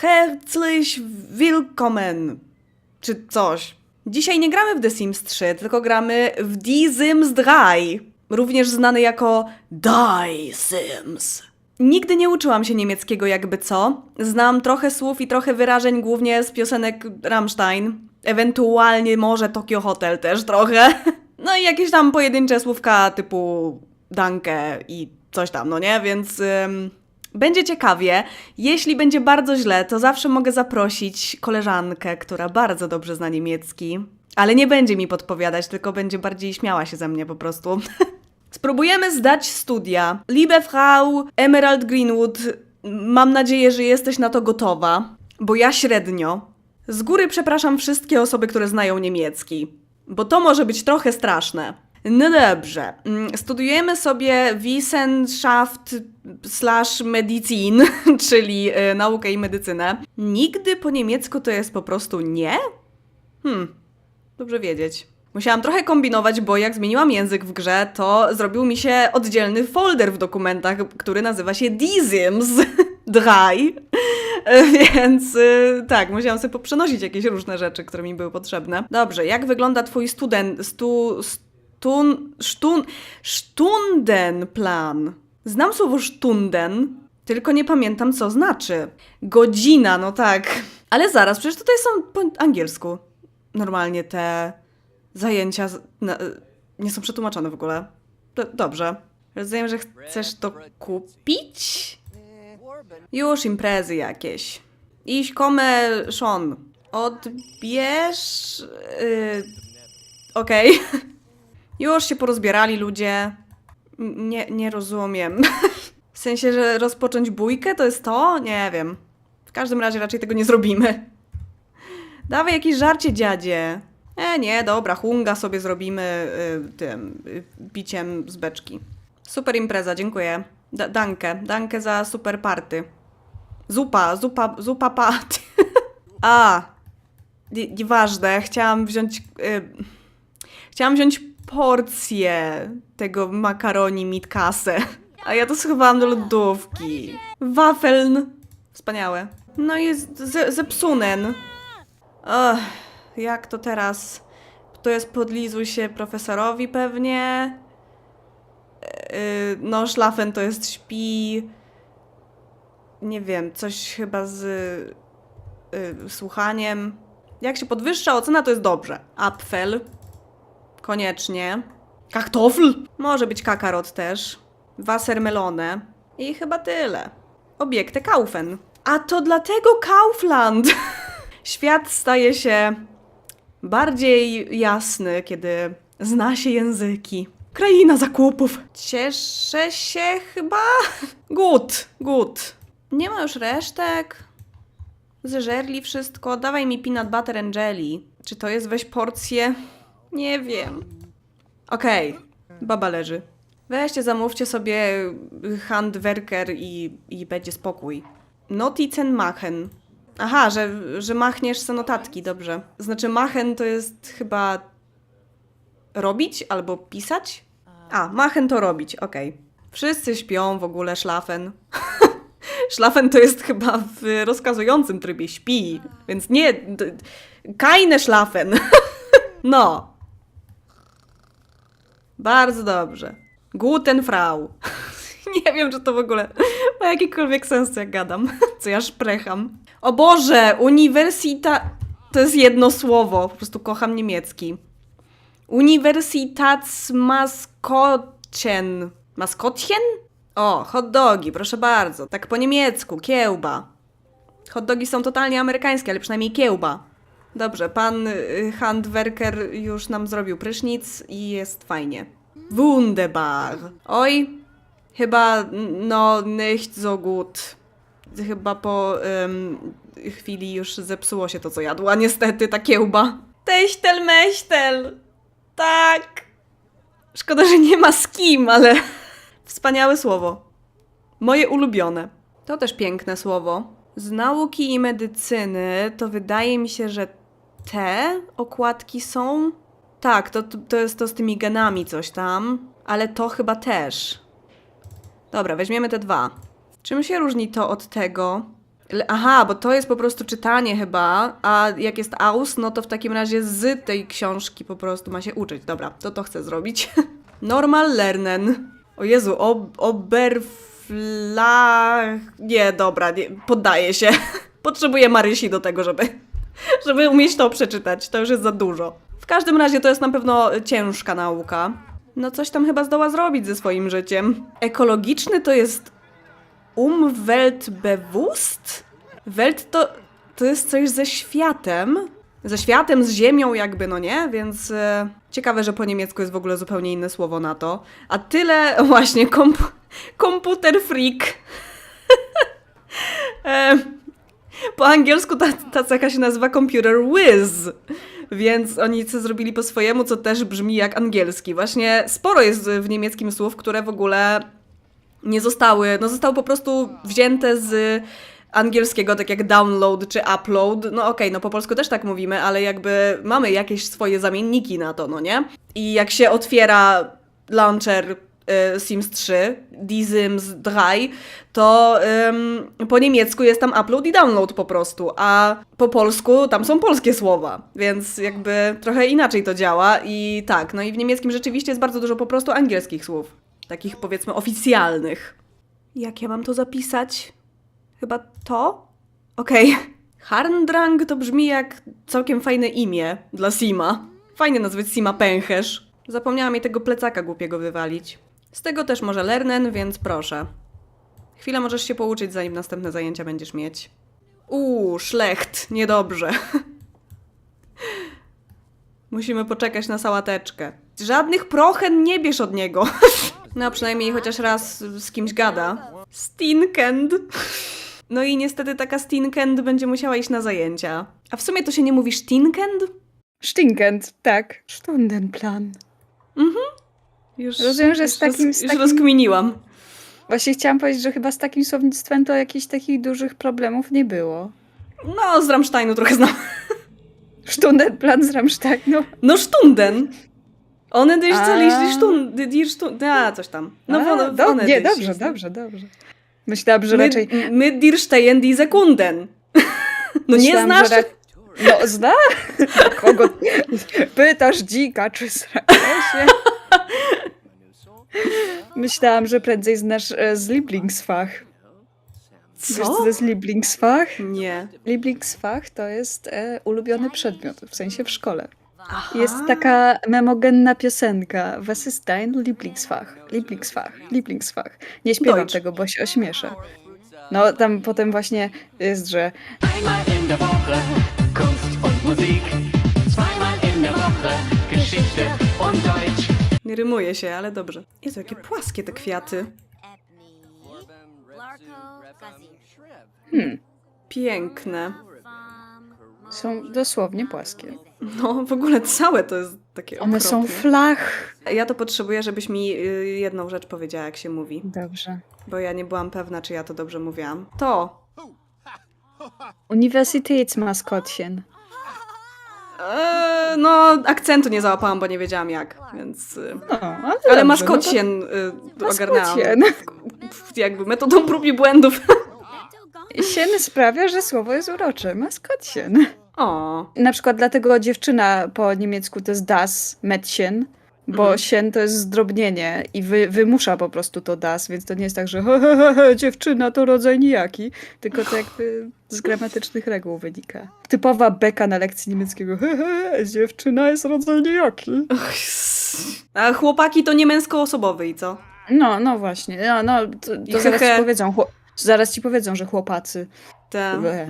Herzlich willkommen. Czy coś. Dzisiaj nie gramy w The Sims 3, tylko gramy w Die Sims 3, również znany jako Die Sims. Nigdy nie uczyłam się niemieckiego jakby co. Znam trochę słów i trochę wyrażeń głównie z piosenek Rammstein. Ewentualnie może Tokyo Hotel też trochę. No i jakieś tam pojedyncze słówka typu danke i coś tam, no nie? Więc ym, będzie ciekawie. Jeśli będzie bardzo źle, to zawsze mogę zaprosić koleżankę, która bardzo dobrze zna niemiecki. Ale nie będzie mi podpowiadać, tylko będzie bardziej śmiała się ze mnie po prostu. Spróbujemy zdać studia. Liebe Frau Emerald Greenwood, mam nadzieję, że jesteś na to gotowa, bo ja średnio. Z góry przepraszam wszystkie osoby, które znają niemiecki, bo to może być trochę straszne. No dobrze, mm, studiujemy sobie Wissenschaft slash Medizin, czyli y, naukę i medycynę. Nigdy po niemiecku to jest po prostu nie? Hmm, Dobrze wiedzieć. Musiałam trochę kombinować, bo jak zmieniłam język w grze, to zrobił mi się oddzielny folder w dokumentach, który nazywa się Dizims 3. Więc y, tak, musiałam sobie poprzenosić jakieś różne rzeczy, które mi były potrzebne. Dobrze, jak wygląda twój student, stu, stun, stun, stundenplan? Znam słowo stunden, tylko nie pamiętam co znaczy. Godzina, no tak. Ale zaraz, przecież tutaj są po angielsku normalnie te zajęcia na, nie są przetłumaczone w ogóle. D- dobrze. Rozumiem, że chcesz to kupić? Już imprezy jakieś. Iść kome Sean. Odbierz... Yy, Okej. Już się porozbierali ludzie. Nie, nie rozumiem. W sensie, że rozpocząć bójkę to jest to? Nie wiem. W każdym razie raczej tego nie zrobimy. Dawaj jakieś żarcie, dziadzie. E, nie, dobra, hunga sobie zrobimy y, tym, y, piciem z beczki. Super impreza, dziękuję. Da dankę, dankę za super party. Zupa, zupa, zupa party. A, nie- nieważne, chciałam wziąć... Y, chciałam wziąć porcję tego makaroni mitkasę. A ja to schowałam do lodówki. Wafeln. Wspaniałe. No z- ze- zepsunen. Ach, jak to teraz? To jest podlizuj się profesorowi pewnie. Yy, no, szlafen to jest śpi. Nie wiem, coś chyba z yy, słuchaniem. Jak się podwyższa ocena, to jest dobrze. Apfel. Koniecznie. Kartoffel. Może być kakarot też. Wassermelone. I chyba tyle. Obiekty Kaufen. A to dlatego Kaufland. Świat staje się bardziej jasny, kiedy zna się języki. Kraina zakupów. Cieszę się chyba. Gut, gut. Nie ma już resztek. Zeżerli wszystko. Dawaj mi peanut butter and jelly. Czy to jest weź porcję? Nie wiem. Okej, baba leży. Weźcie, zamówcie sobie handwerker i, i będzie spokój. Notizen machen. Aha, że, że machniesz se notatki, dobrze. Znaczy machen to jest chyba robić albo pisać? A, machen to robić, okej. Wszyscy śpią w ogóle, szlafen. szlafen to jest chyba w rozkazującym trybie śpi, więc nie... Keine szlafen. no. Bardzo dobrze. Guten Frau. Nie wiem, czy to w ogóle ma jakikolwiek sens, jak gadam. Co ja szprecham. O Boże, uniwersita... To jest jedno słowo. Po prostu kocham niemiecki. Universitatsmaskotchen. Maskotchen? O, hot dogi, proszę bardzo. Tak po niemiecku, kiełba. Hot dogi są totalnie amerykańskie, ale przynajmniej kiełba. Dobrze, pan y, handwerker już nam zrobił prysznic i jest fajnie. Wunderbar. Oj, chyba no nicht so gut. Chyba po chwili już zepsuło się to, co jadła. Niestety, ta kiełba. Teśtel meśtel. Tak. Szkoda, że nie ma z kim, ale wspaniałe słowo. Moje ulubione. To też piękne słowo. Z nauki i medycyny to wydaje mi się, że te okładki są. Tak, to, to jest to z tymi genami coś tam, ale to chyba też. Dobra, weźmiemy te dwa. Czym się różni to od tego? Aha, bo to jest po prostu czytanie chyba, a jak jest aus, no to w takim razie z tej książki po prostu ma się uczyć. Dobra, to to chcę zrobić. Normal lernen. O Jezu, ob oberfla... Nie, dobra, nie, poddaję się. Potrzebuję Marysi do tego, żeby, żeby umieć to przeczytać. To już jest za dużo. W każdym razie to jest na pewno ciężka nauka. No coś tam chyba zdoła zrobić ze swoim życiem. Ekologiczny to jest Umweltbewusst? Welt to, to jest coś ze światem. Ze światem, z ziemią jakby, no nie? Więc e, ciekawe, że po niemiecku jest w ogóle zupełnie inne słowo na to. A tyle właśnie komp komputer freak. e, po angielsku ta, ta cecha się nazywa computer whiz. Więc oni co zrobili po swojemu, co też brzmi jak angielski. Właśnie sporo jest w niemieckim słów, które w ogóle nie zostały, no zostały po prostu wzięte z angielskiego, tak jak download czy upload. No okej, no po polsku też tak mówimy, ale jakby mamy jakieś swoje zamienniki na to, no nie? I jak się otwiera launcher Sims 3, Die Sims 3, to ym, po niemiecku jest tam upload i download po prostu, a po polsku tam są polskie słowa, więc jakby trochę inaczej to działa i tak, no i w niemieckim rzeczywiście jest bardzo dużo po prostu angielskich słów, takich powiedzmy oficjalnych. Jak ja mam to zapisać? Chyba to? Okej. Harndrang to brzmi jak całkiem fajne imię dla Sima. Fajnie nazwać Sima Pęcherz. Zapomniałam jej tego plecaka głupiego wywalić. Z tego też może Lernen, więc proszę. Chwilę możesz się pouczyć, zanim następne zajęcia będziesz mieć. Uuu, szlecht, niedobrze. Musimy poczekać na sałateczkę. Żadnych prochen nie bierz od niego. No, przynajmniej chociaż raz z kimś gada. Stinkend. No i niestety taka Stinkend będzie musiała iść na zajęcia. A w sumie to się nie mówi Stinkend? Stinkend, tak. Stundenplan. Już, Rozumiem, że już, z takim- roz, z już takim- rozkminiłam. Właśnie chciałam powiedzieć, że chyba z takim słownictwem to jakichś takich dużych problemów nie było. No, z Rammsteinu trochę znam. Stundenplan z Rammsteinu. No, Stunden. One dich zerlich Stunden, Stunden, a coś tam. No, A, one, do, one nie, dobrze, ist- dobrze, dobrze. Myślałam, że My, raczej... my dir stehen die Sekunden. No nie myślałam, znasz? że ra- No, zna? Kogo? Pytasz dzika, czy się? Myślałam, że prędzej znasz e, z Lieblingsfach. Wiesz, co Co? to jest Lieblingsfach? Nie. Lieblingsfach to jest e, ulubiony przedmiot, w sensie w szkole. Aha. Jest taka memogenna piosenka. Was ist dein Lieblingsfach? Lieblingsfach, Lieblingsfach. Nie śpiewam Deutsch. tego, bo się ośmieszę. No, tam potem właśnie jest, że Einmal in der Woche Kunst und Musik. Zweimal in der Woche Geschichte und Deutsch. Nie rymuje się, ale dobrze. Jezu, jakie płaskie te kwiaty. Hmm, Piękne. Są dosłownie płaskie. No, w ogóle całe to jest takie One są okropne. flach. Ja to potrzebuję, żebyś mi y, jedną rzecz powiedziała, jak się mówi. Dobrze. Bo ja nie byłam pewna, czy ja to dobrze mówiłam. To. Uniwersytetsmaskottchen. Eee, no, akcentu nie załapałam, bo nie wiedziałam jak, więc... Y, No, ale, ale maskocien y, no to ogarnęłam. maskocien. Jakby metodą prób i błędów. Sien sprawia, że słowo jest urocze. Maskotchen. O, Na przykład dlatego dziewczyna po niemiecku to jest das, Mädchen, bo Mhm. sien to jest zdrobnienie i wy, wymusza po prostu to das, więc to nie jest tak, że he, he, he, dziewczyna to rodzaj nijaki, tylko to jakby z gramatycznych reguł wynika. Typowa beka na lekcji niemieckiego. He, he, dziewczyna jest rodzaj nijaki. a chłopaki to nie męskoosobowy i co? No, no właśnie. No, no, to, to zaraz ci powiedzą, zaraz ci powiedzą, że chłopacy. Bleh.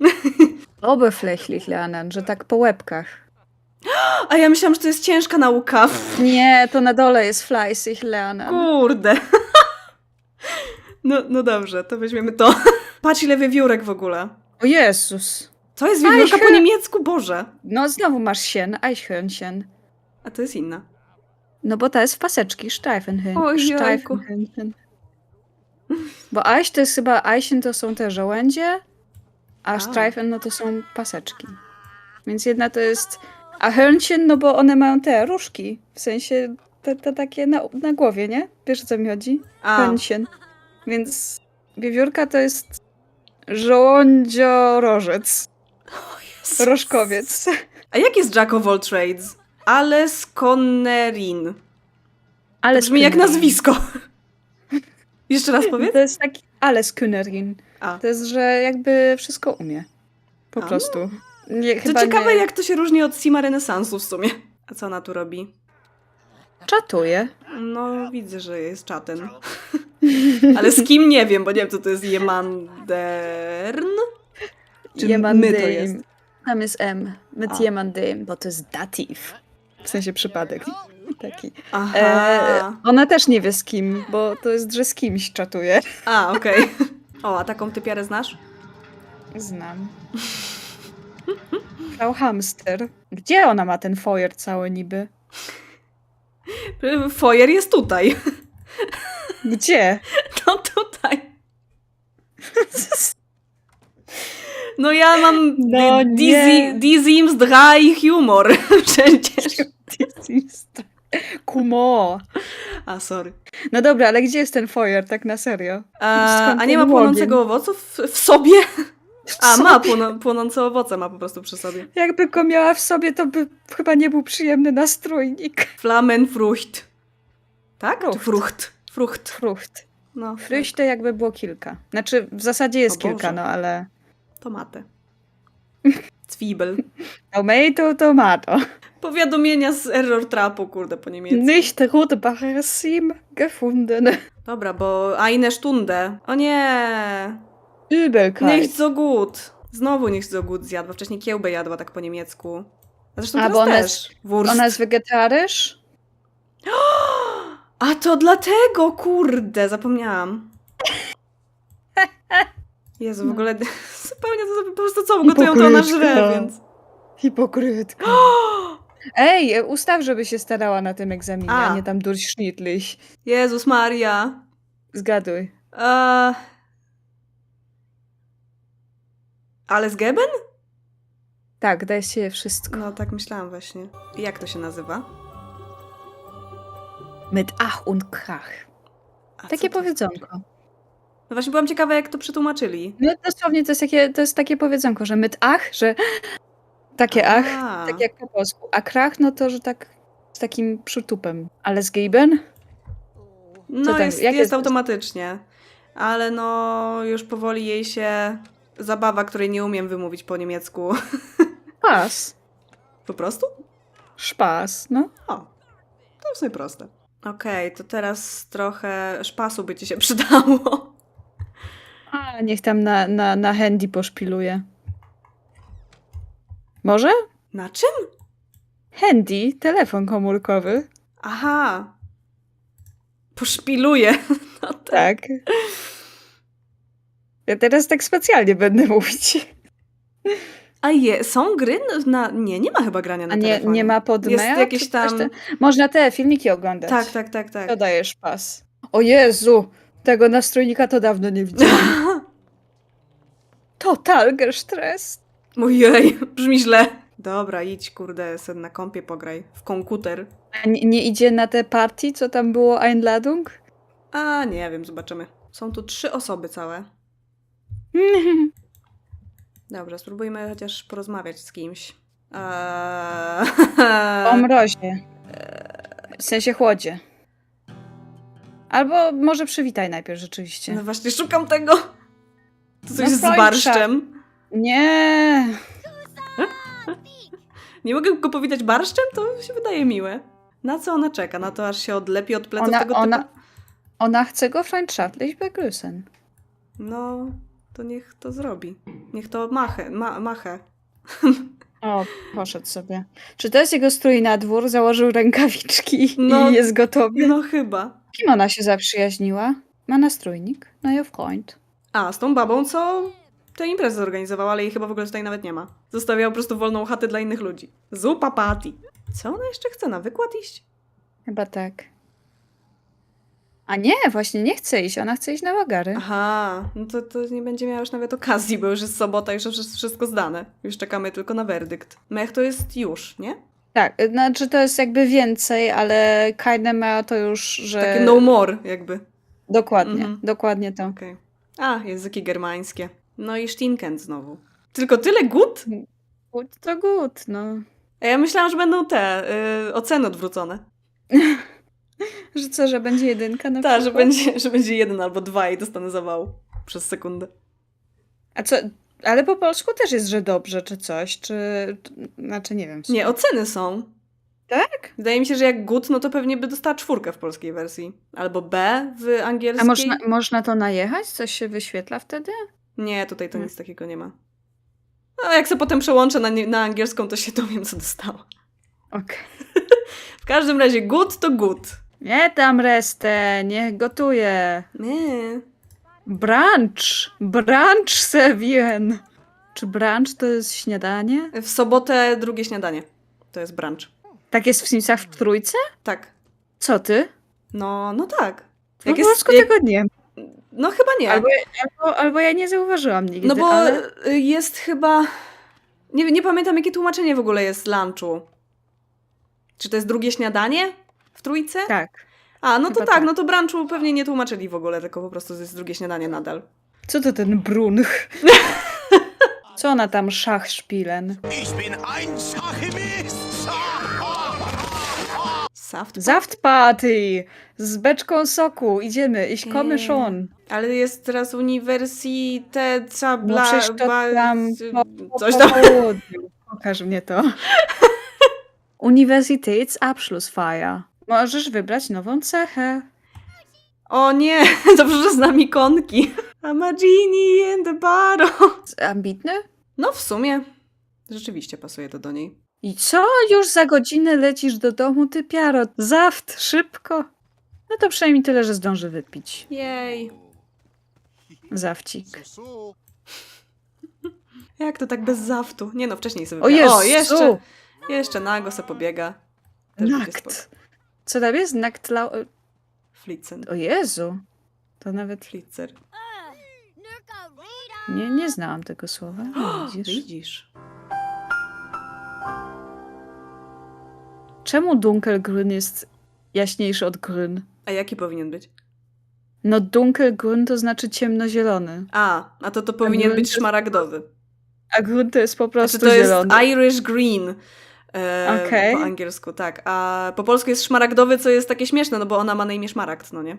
Oberflächlich lernen, że tak po łebkach. A ja myślałam, że to jest ciężka nauka. Nie, to na dole jest fleißig lernen. Kurde. No, no dobrze, to weźmiemy to. Patrz ile wiewiórek w ogóle. O Jezus. To jest wiewiórka po niemiecku, Boże. No znowu masz sien, Eichhörnchen. A to jest inna. No bo to jest w paseczki, Streifenhörnchen. Ojejku. Streifenhörnchen. Bo Eich to jest chyba, Eichen to są te żołędzie, a, A. Streifen no to są paseczki. Więc jedna to jest, a Hörnchen, no bo one mają te różki, w sensie te, te takie na, na głowie, nie? Wiesz o co mi chodzi? A, Hörnchen. Więc wiewiórka to jest Żołądziorożec. Rożkowiec. A jak jest Jack of all trades? Ales Connerin. Ale Brzmi jak nazwisko. Jeszcze raz powiedz? To jest taki Ales Künnerin. A. To jest, że jakby wszystko umie. Po A, prostu. Nie, To ciekawe, nie... jak to się różni od Sima renesansu w sumie. A co ona tu robi? Czatuje. No, widzę, że jest czatem. Ale z kim nie wiem, bo nie wiem, co to jest Jemandern? Czy my to jest? Tam jest M. Mit A. jemandem, bo to jest datyw. W sensie przypadek. Taki. Aha. E, ona też nie wie z kim, bo to jest, że z kimś czatuje. A, okej. O, a taką typiarę znasz? Znam. Frau Hamster. Gdzie ona ma ten foyer cały niby? Foyer jest tutaj. Gdzie? No tutaj. No ja mam No di- nie. dizzy, dizzyms dry humor przecież. Kumo. A, sorry. No dobra, ale gdzie jest ten foyer, tak na serio? A, a nie ma płonącego ogień? owocu w, w sobie? A, ma płoną, płonące owoce, ma po prostu przy sobie. Jakby go miała w sobie, to by chyba nie był przyjemny nastrójnik. Flamenfrucht. Tak? Czy Frucht. frucht? Frucht. Frucht. No, Fryście jakby było kilka. Znaczy, w zasadzie jest kilka, no ale... Tomatę. Zwiebel. Tomato, tomato. Powiadomienia z error trapu, kurde, po niemiecku. Nicht Rotbacher Sim gefunden. Dobra, bo eine Stunde. O nie! Übelkeit. Nicht so gut. Znowu nicht so gut zjadła. Wcześniej kiełbę jadła tak po niemiecku. A zresztą A, bo ona też. jest- Wurst. Ona jest wegetarisch? A to dlatego, kurde, zapomniałam. Jezu, w ogóle zupełnie to po prostu co, gotują to ona żre, więc... Hipokrytka. Ej, ustaw, żeby się starała na tym egzaminie, a, A. nie tam durchschnittlich. Jezus Maria. Zgaduj. Eee... Alles geben? Tak, daj się wszystko. No tak myślałam właśnie. Jak to się nazywa? Mit ach und krach. A Takie to- powiedzonko. No właśnie byłam ciekawa, jak to przetłumaczyli. No dosłownie to jest takie, to jest takie powiedzonko, że mit ach, że takie ach, A. tak jak po polsku. A krach, no to, że tak z takim przytupem. Ale z geben? No jest, jest jest- automatycznie. Ale no już powoli jej się zabawa, której nie umiem wymówić po niemiecku. Pas. po prostu? Szpas, no. O, to w sumie proste. Okej, to teraz trochę szpasu by ci się przydało. A, niech tam na, na, na handy poszpiluje. Może? Na czym? Handy, telefon komórkowy. Aha. Poszpiluję. No tak. Tak. Ja teraz tak specjalnie będę mówić. A je, są gry na... Nie, nie ma chyba grania na A nie, telefonie. nie ma pod Jest jakieś tam- te- Można te filmiki oglądać. Tak, tak, tak, tak. To dajesz pas. O Jezu! Tego nastrojnika to dawno nie widziałam. Total gestres. Ojej, brzmi źle. Dobra, idź, kurde, sen na kompie pograj. W komputer. A nie, nie idzie na te party, co tam było Einladung? A, nie wiem, zobaczymy. Są tu trzy osoby całe. Dobra, spróbujmy chociaż porozmawiać z kimś. Eee... O mrozie. W sensie chłodzie. Albo może przywitaj najpierw rzeczywiście. No właśnie, szukam tego. To coś No z barszczem. Nie! Nie mogę go powitać barszczem? To się wydaje miłe. Na co ona czeka? Na to, aż się odlepi od pleców Ona- tego ona- typa? Ona chce go freundschaftlich begrüßen. No, to niech to zrobi. Niech to machę, ma, machę. O, poszedł sobie. Czy to jest jego strój na dwór? Założył rękawiczki No, i jest gotowy? No chyba. Kim ona się zaprzyjaźniła? Ma nastrójnik? No i Freund. A, z tą babą, co tę imprezę zorganizowała, ale jej chyba w ogóle tutaj nawet nie ma. Zostawiała po prostu wolną chatę dla innych ludzi. Zupa party. Co ona jeszcze chce? Na wykład iść? Chyba tak. A nie, właśnie nie chce iść. Ona chce iść na wagary. Aha, no to, to nie będzie miała już nawet okazji, bo już jest sobota, już jest wszystko zdane. Już czekamy tylko na werdykt. Mech to jest już, nie? Tak, znaczy to jest jakby więcej, ale keine ma to już, że... Takie no more jakby. Dokładnie, Mhm. dokładnie to. Okej. A, języki germańskie. No i Stinken znowu. Tylko tyle gut? Good to good, no. A ja myślałam, że będą te y, oceny odwrócone. Że co, że będzie jedynka na Tak, że będzie, że będzie jeden albo dwa i dostanę zawału przez sekundę. A co, ale po polsku też jest, że dobrze, czy coś, czy... Znaczy, nie wiem. Nie, oceny są. Tak? Wydaje mi się, że jak gut, no to pewnie by dostała czwórkę w polskiej wersji. Albo B w angielskiej. A można, można to najechać? Coś się wyświetla wtedy? Nie, tutaj to Hmm. nic takiego nie ma. No, jak sobie potem przełączę na, na angielską, to się dowiem, co dostała. Okej. W każdym razie, good to good. Nie tam restę, niech gotuje. Nie. Brunch! Brunch Sevien! Czy brunch to jest śniadanie? W sobotę drugie śniadanie. To jest brunch. Tak jest w Simsach w trójce? Tak. Co ty? No, no tak. Po Jak jest, polsku jak, tego nie no chyba nie. Albo, albo, albo ja nie zauważyłam nigdy, no bo ale... jest chyba... Nie, nie pamiętam, jakie tłumaczenie w ogóle jest lunchu. Czy to jest drugie śniadanie w trójce? Tak. A, no to tak, tak. no to brunchu pewnie nie tłumaczyli w ogóle, tylko po prostu jest drugie śniadanie nadal. Co to ten brunch? Co ona tam szach szpilen? Ich bin ein. Saft? Zaft party! Z beczką soku. Idziemy, ich komme schon. Ale jest teraz uniwersytet, No bla, to ba- tam... po- coś tam. Pokaż mnie to. Universitätsabschlussfeier. Możesz wybrać nową cechę. O nie, dobrze, że znam ikonki. I'm a genie in the bottle. Ambitny? No w sumie, rzeczywiście pasuje to do niej. I co? Już za godzinę lecisz do domu, ty piaro? Zaft, szybko. No to przynajmniej tyle, że zdąży wypić. Jej. Zawcik. Jak to tak bez zaftu? Nie no, wcześniej sobie O wypiła. Jezu! O, jeszcze, jeszcze nago se pobiega. Też będzie spoko. Co tam jest? Nakt lau... Flitzen. O Jezu. To nawet... Flitzer. Nie, nie znałam tego słowa. Widzisz? Widzisz. Czemu dunkelgrün jest jaśniejszy od grün? A jaki powinien być? No dunkelgrün to znaczy ciemnozielony. A, a to to powinien grün być szmaragdowy. A grün to jest po prostu Znaczy to jest zielony. Irish green. E, Okej. Po angielsku, tak. A po polsku jest szmaragdowy, co jest takie śmieszne, no bo ona ma na imię szmaragd, no nie?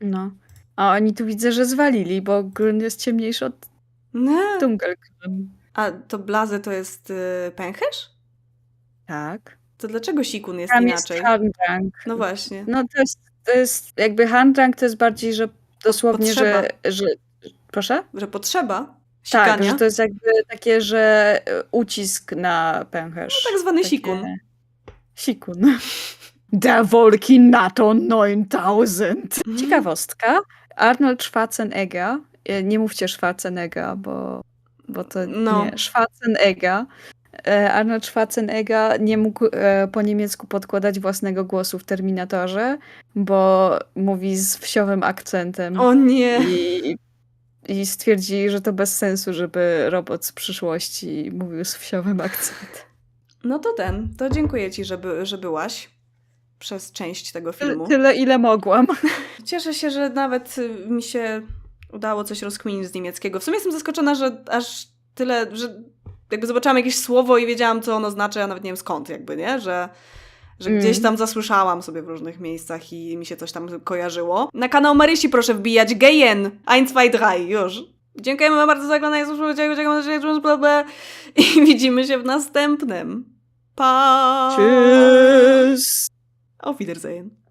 No. A oni tu widzę, że zwalili, bo grün jest ciemniejszy od Nie. dunkelgrün. A to blazy to jest y, pęcherz? Tak. To dlaczego sikun jest Tam inaczej? jest handrang. No właśnie. No to jest, to jest jakby handrang to jest bardziej, że dosłownie, że, że... Proszę? Że potrzeba Tak, sikania. że to jest jakby takie, że e, ucisk na pęcherz. tak zwany Takie- sikun. Sikun. Der Volkinator 9000. Mhm. Ciekawostka. Arnold Schwarzenegger, e, nie mówcie Schwarzenegger, bo, bo to No. nie, Schwarzenegger. E, Arnold Schwarzenegger nie mógł po niemiecku podkładać własnego głosu w Terminatorze, bo mówi z wsiowym akcentem. O nie. I, I stwierdzi, że to bez sensu, żeby robot z przyszłości mówił z wsiowym akcentem. No to ten. To dziękuję ci, że, by, że byłaś przez część tego filmu. Tyle, ile mogłam. Cieszę się, że nawet y, mi się udało coś rozkminić z niemieckiego. W sumie jestem zaskoczona, że aż tyle, że jakby zobaczyłam jakieś słowo i wiedziałam, co ono znaczy, a nawet nie wiem skąd, jakby, nie? Że, że Mm. gdzieś tam zasłyszałam sobie w różnych miejscach i mi się coś tam kojarzyło. Na kanał Marysi proszę wbijać. Gejen 1, 2, 3. Już. Dziękujemy wam bardzo za oglądanie. I widzimy się w następnym. Pa! Tschüss. Auf Wiedersehen.